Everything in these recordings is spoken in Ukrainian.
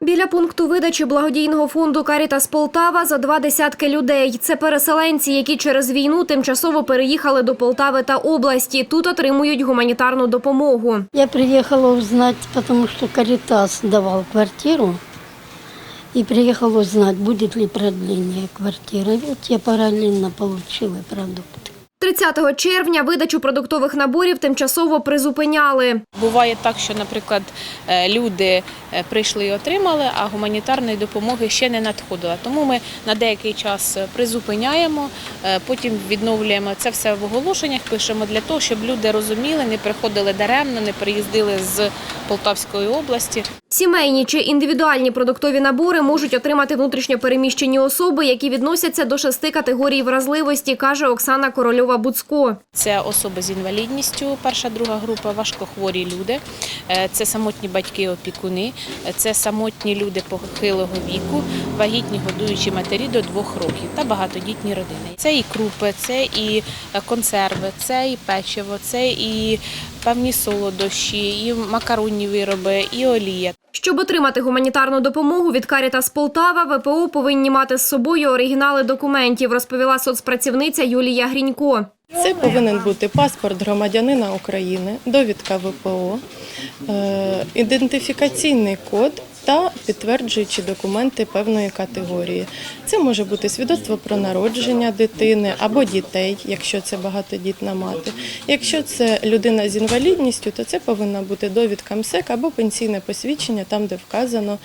Біля пункту видачі благодійного фонду Карітас Полтава за два десятки людей. Це переселенці, які через війну тимчасово переїхали до Полтави та області. Тут отримують гуманітарну допомогу. Я приехала узнать, потому что Каритас давал квартиру. И приехала узнать, будет ли продление квартиры. И Вот я параллельно получила продукты. 30 червня видачу продуктових наборів тимчасово призупиняли. Буває так, що, наприклад, е, люди е, прийшли і отримали, а гуманітарної допомоги ще не надходило. Тому ми на деякий час е, призупиняємо, потім відновлюємо це все в оголошеннях. Пишемо для того, щоб люди розуміли, не приходили даремно, не приїздили з Полтавської області. Сімейні чи індивідуальні продуктові набори можуть отримати внутрішньо переміщені особи, які відносяться до шести категорій вразливості, каже Оксана Корольова-Буцко. Це особи з інвалідністю, перша, друга група, важкохворі люди, е, це самотні батьки-опікуни, е, це самотні люди похилого віку, вагітні годуючі матері до двох років та багатодітні родини. Це і крупи, це і е, консерви, це і печиво, це і певні солодощі, і макаронні вироби, і олія. Щоб отримати гуманітарну допомогу від Карітас Полтава, ВПО повинні мати з собою оригінали документів, розповіла соцпрацівниця Юлія Грінько. Це повинен бути паспорт громадянина України, довідка ВПО, е, ідентифікаційний код та підтверджуючі документи певної категорії. Це може бути свідоцтво про народження дитини або дітей, якщо це багатодітна мати. Якщо це людина з інвалідністю, то це повинна бути довідка МСЕК або пенсійне посвідчення, там де вказано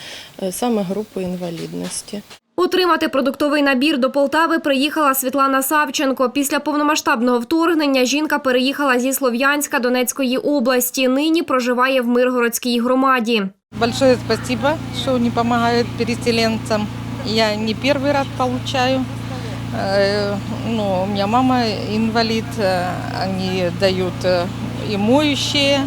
е, саме групу інвалідності. Отримати продуктовий набір до Полтави приїхала Світлана Савченко. Після повномасштабного вторгнення жінка переїхала зі Слов'янська Донецької області. Нині проживає в Миргородській громаді. Большое спасибо, что они помогают переселенцам. Я не первый раз получаю. Э, Ну, у меня мама инвалид, э, они дают э, и моющие,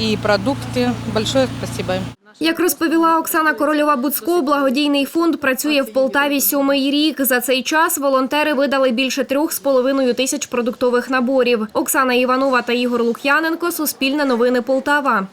и продукты. Большое спасибо им. Як розповіла Оксана Корольова-Буцко, благодійний фонд працює в Полтаві сьомий рік. За цей час волонтери видали більше трьох з половиною тисяч продуктових наборів. Оксана Іванова та Ігор Лук'яненко. Суспільне новини Полтава.